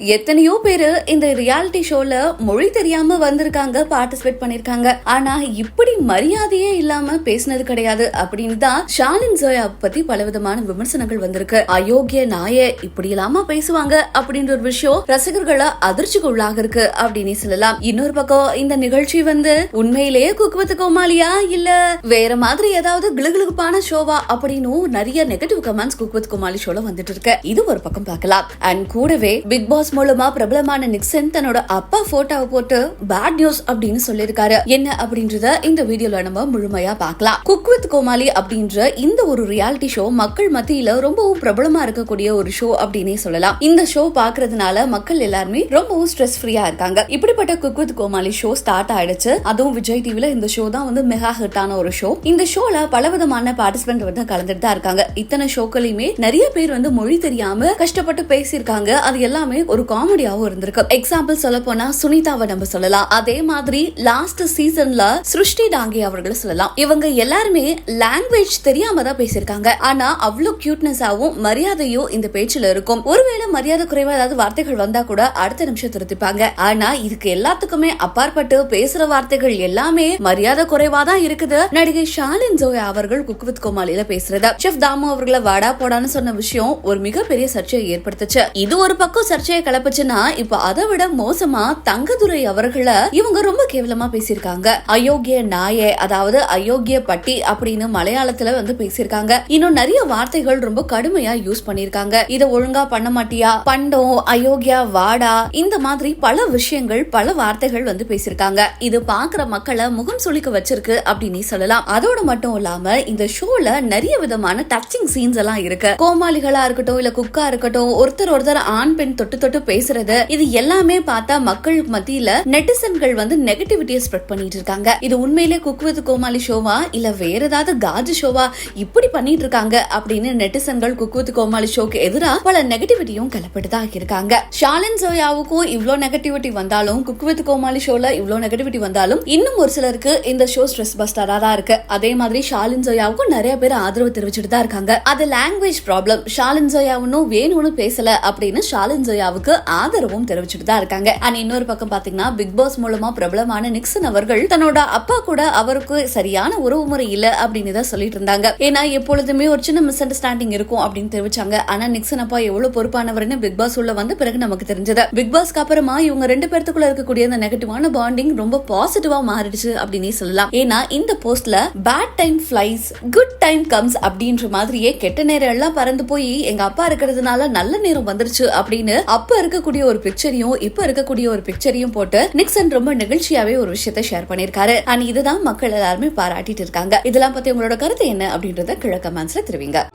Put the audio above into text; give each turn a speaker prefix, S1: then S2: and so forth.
S1: எத்தனையோ பேரு இந்த ரியாலிட்டி ஷோல மொழி தெரியாம வந்திருக்காங்க பார்ட்டிசிபேட் பண்ணிருக்காங்க. ஆனா இப்படி மரியாதையே இல்லாம பேசினது கிடையாது அப்படின்னு தான் ஷாலின் ஜோயா பத்தி பலவிதமான விமர்சனங்கள் வந்திருக்கு. அயோக்கிய நாய இப்படி இல்லாம பேசுவாங்க அப்படின்ற ஒரு விஷயம் ரசிகர்களை அதிர்ச்சிக்கு உள்ளாக இருக்கு அப்படின்னு சொல்லலாம். இன்னொரு பக்கம் இந்த நிகழ்ச்சி வந்து உண்மையிலேயே குக்குவத்து கோமாளியா? இல்ல வேற மாதிரி ஏதாவது கிளுகிளுப்பான ஷோவா அப்படின்னு நிறைய நெகட்டிவ் கமெண்ட்ஸ் குக்வத் கோமாளி ஷோல வந்துட்டு இருக்கு. இது ஒரு பக்கம் பார்க்கலாம். அண்ட் கூடவே பிக் பாஸ் மூலமா பிரபலமான நிக்சன் தன்னோட அப்பா போட்டோவை போட்டு பேட் நியூஸ் அப்படின்னு சொல்லியிருக்காரு. என்ன அப்படின்றத இந்த வீடியோல நம்ம முழுமையா பார்க்கலாம். குக் வித் கோமாளி அப்படின்ற இந்த ஒரு ரியாலிட்டி ஷோ மக்கள் மத்தியில ரொம்பவும் பிரபலமா இருக்கக்கூடிய ஒரு ஷோ அப்படின்னே சொல்லலாம். இந்த ஷோ பாக்குறதுனால மக்கள் எல்லாருமே ரொம்பவும் ஸ்ட்ரெஸ் ஃப்ரீயா இருக்காங்க. இப்படிப்பட்ட cook with Comali show start ஆயிடுச்சு. அதுவும் விஜய் டிவில இந்த ஷோ தான் வந்து மெகா ஹிட்டான ஒரு ஷோ இந்த ஷோல பலவிதமான பார்ட்டிசிபென்ட் வந்து கலந்துட்டு தான் இருக்காங்க. இத்தனை ஷோக்களையுமே நிறைய பேர் வந்து மொழி தெரியாம கஷ்டப்பட்டு பேசியிருக்காங்க. அது எல்லாமே ஒரு காமெடியாவும் இருந்திருக்கு. எக்ஸாம்பிள் சொல்ல போனா சுனிதாவை நம்ம சொல்லலாம். அதே மாதிரி லாஸ்ட் சீசன்ல சிருஷ்டி டாங்கி அவர்களை சொல்லலாம். இவங்க எல்லாருமே லாங்குவேஜ் தெரியாம தான் பேசியிருக்காங்க. ஆனா அவ்வளவு கியூட்னஸாவும் மரியாதையும் இந்த பேச்சுல இருக்கும். ஒருவேளை மரியாதை குறைவா ஏதாவது வார்த்தைகள் வந்தா கூட அடுத்த நிமிஷம் திருத்திப்பாங்க. ஆனா இதுக்கு எல்லாத்துக்குமே அப்பாற்பட்டு பேசுற வார்த்தைகள் எல்லாமே மரியாதை குறைவா தான் இருக்குது. நடிகை ஷாலின் ஜோயா அவர்கள் குக் வித் கோமாளியில பேசுறது? செஃப் தாமு அவர்களை வாடா போடான்னு சொன்ன விஷயம் ஒரு மிகப்பெரிய சர்ச்சையை ஏற்படுத்துச்சு. இது ஒரு பக்கம் சர்ச்சையை கிளப்புச்சுன்னா இப்ப அதை விட மோசமா தங்கதுரை அவர்களை இவங்க ரொம்ப கேவலமா பேசியிருக்காங்க. அயோக்கிய நாயே அதாவது அயோக்கிய பட்டி அப்படின்னு மலையாளத்துல வந்து பேசியிருக்காங்க. இன்னும் நிறைய வார்த்தைகள் ரொம்ப கடுமையா யூஸ் பண்ணிருக்காங்க இத ஒழுங்கா பண்ண மாட்டியா? பண்டம் அயோக்கியா வாடா இந்த மாதிரி பல விஷயங்கள் பல வார்த்தைகள் வந்து பேசியிருக்காங்க. இது பாக்குற மக்களை முகம் சுளிக்க வச்சிருக்கு அப்படின்னு சொல்லலாம். அதோட மட்டும் இல்லாம இந்த ஷோல நிறைய விதமான டச்சிங் சீன்ஸ் எல்லாம் இருக்கு. கோமாளிகளா இருக்கட்டும் இல்ல குக்கா இருக்கட்டும் ஒருத்தர் ஒருத்தர் ஆண் பெண் தொட்டு தொட்டு பேசுறது இது எல்லாமே பார்த்தா மக்கள் மத்தியில நெட்டிசன்கள் வந்து நெகட்டிவிட்டியை ஸ்ப்ரெட் பண்ணிட்டு இருக்காங்க. இது உண்மையிலே குக் வித் கோமாளி ஷோவா இல்ல வேற ஏதாவது காஜு ஷோவா இப்படி பண்ணிட்டு இருக்காங்க அப்படின்னு நெட்டிசன்கள் குக் வித் கோமாளி ஷோக்கு எதிராக பல நெகட்டிவிட்டியும் கலப்பட்டுதான் இருக்காங்க ஷாலின் சோயாவுக்கும் இவ்ளோ நெகட்டிவிட்டி வந்தாலும் குக் வித் கோமாளி ஷோல இவ்வளோ நெகட்டிவிட்டி வந்தாலும் இன்னும் ஒரு சிலருக்கு இந்த ஷோ ஸ்ட்ரெஸ் பஸ்டரா தான் இருக்கு. அதே மாதிரி ஷாலின் சோயாவுக்கும் நிறைய பேர் ஆதரவு தெரிவிச்சுட்டு தான் இருக்காங்க. அது லாங்குவேஜ் ப்ராப்ளம் ஷாலின் சோயாவுன்னு வேணும்னு பேசல அப்படின்னு ஷாலின் ஜோயாவுக்கு ஆதரவும் தெரிவிச்சுட்டு தான் இருக்காங்க. அண்ட் இன்னொரு பக்கம் பாத்தீங்கன்னா பிக் பாஸ் மூலமா பிரபலமான நிக்சன் அவர்கள் தன்னோட அப்பா கூட அவருக்கு சரியான உறவு முறை இல்ல அப்படின்னு தான் சொல்லிட்டு இருந்தாங்க. ஏன்னா எப்பொழுதுமே ஒரு சின்ன மிஸ் அண்டர்ஸ்டாண்டிங் இருக்கும் அப்படின்னு தெரிவிச்சாங்க. ஆனா நிக்சன் அப்பா எவ்வளவு பொறுப்பானவர்னு பிக் பாஸ் உள்ள வந்த பிறகு நமக்கு தெரிஞ்சது. பிக் பாஸ்க்கு அப்புறமா இவங்க ரெண்டு பேர்த்துக்குள்ள இருக்கக்கூடிய அந்த நெகட்டிவான பாண்டிங் ரொம்ப பாசிட்டிவா மாறிடுச்சு அப்படின்னே சொல்லலாம். ஏன்னா இந்த போஸ்ட்ல bad time flies good time comes அப்படின்ற மாதிரியே கெட்ட நேரம் எல்லாம் பறந்து போய் எங்க அப்பா இருக்கிறதுனால நல்ல நேரம் வந்துருச்சு அப்படின்னு அப்ப இருக்கக்கூடிய ஒரு பிக்சரையும் இப்ப இருக்கக்கூடிய ஒரு பிக்சரையும் போட்டு நிக்சன் ரொம்ப நிகழ்ச்சியாவே ஒரு விஷயத்த ஷேர் பண்ணிருக்காரு அண்ட் இதுதான் மக்கள் எல்லாருமே பாராட்டிட்டு இருக்காங்க. இதெல்லாம் பத்தி உங்களோட கருத்து என்ன அப்படின்றத கிழக்க மனசுல தெரிவிங்க.